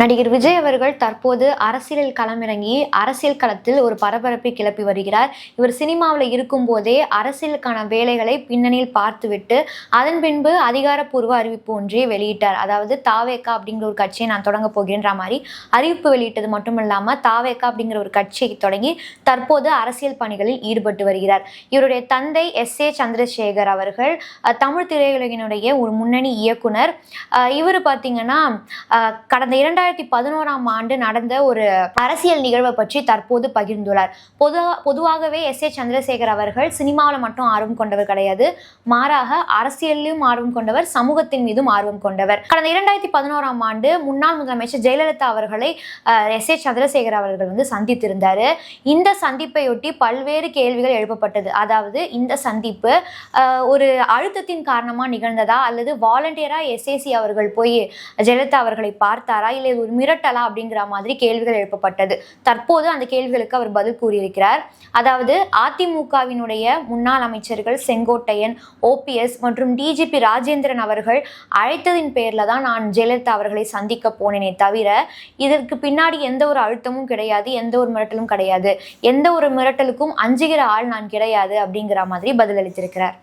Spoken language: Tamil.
நடிகர் விஜய் அவர்கள் தற்போது அரசியலில் களமிறங்கி அரசியல் களத்தில் ஒரு பரபரப்பை கிளப்பி வருகிறார். இவர் சினிமாவில் இருக்கும்போதே அரசியலுக்கான வேலைகளை பின்னணியில் பார்த்துவிட்டு அதன் பின்பு அதிகாரப்பூர்வ அறிவிப்பு ஒன்றை வெளியிட்டார். அதாவது தாவேக்கா அப்படிங்கிற ஒரு கட்சியை நான் தொடங்க போகிறேன்ற மாதிரி அறிவிப்பு வெளியிட்டது மட்டும் இல்லாமல் தாவேக்கா அப்படிங்கிற ஒரு கட்சியை தொடங்கி தற்போது அரசியல் பணிகளில் ஈடுபட்டு வருகிறார். இவருடைய தந்தை எஸ். ஏ. சந்திரசேகர் அவர்கள் தமிழ் திரையுலகினுடைய ஒரு முன்னணி இயக்குனர். இவர் பார்த்தீங்கன்னா கடந்த இரண்டாயிரம் இரண்டாயிரத்தி பதினோராம் ஆண்டு நடந்த ஒரு அரசியல் நிகழ்வை பற்றி தற்போது பகிர்ந்துள்ளார். பொது பொதுவாகவே எஸ் ஏ சந்திரசேகர் அவர்கள் சினிமாவில் மட்டும் ஆர்வம் கொண்டவர் கிடையாது. மாறாக அரசியலிலும் ஆர்வம் கொண்டவர் சமூகத்தின் மீதும் ஆர்வம் கொண்டவர். கடந்த இரண்டாயிரத்தி பதினோராம் ஆண்டு முன்னாள் முதலமைச்சர் ஜெயலலிதா அவர்களை எஸ் ஏ சந்திரசேகர் அவர்கள் வந்து சந்தித்திருந்தார். இந்த சந்திப்பையொட்டி பல்வேறு கேள்விகள் எழுப்பப்பட்டது. அதாவது இந்த சந்திப்பு ஒரு அழுத்தத்தின் காரணமாக நிகழ்ந்ததா அல்லது வாலண்டியராக எஸ்ஏசி அவர்கள் போய் ஜெயலலிதா அவர்களை பார்த்தாரா? இல்லை ஒரு மிரட்டலா அப்படிங்கிற மாதிரி கேள்விகள் எழுப்பப்பட்டது. தற்போது அந்த கேள்விகளுக்கு அவர் பதில் கூறியிருக்கிறார். அதாவது அதிமுகவினுடைய முன்னாள் அமைச்சர்கள் செங்கோட்டையன் ஓபிஎஸ் மற்றும் டிஜிபி ராஜேந்திரன் அவர்கள் அழைத்ததின் பேரில் தான் நான் ஜெயலலிதா அவர்களை சந்திக்க போனேனே தவிர இதற்கு பின்னாடி எந்த ஒரு அழுத்தமும் கிடையாது எந்த ஒரு மிரட்டலும் கிடையாது. எந்த ஒரு மிரட்டலுக்கும் அஞ்சுகிற ஆள் நான் கிடையாது அப்படிங்கிற மாதிரி பதிலளித்திருக்கிறார்.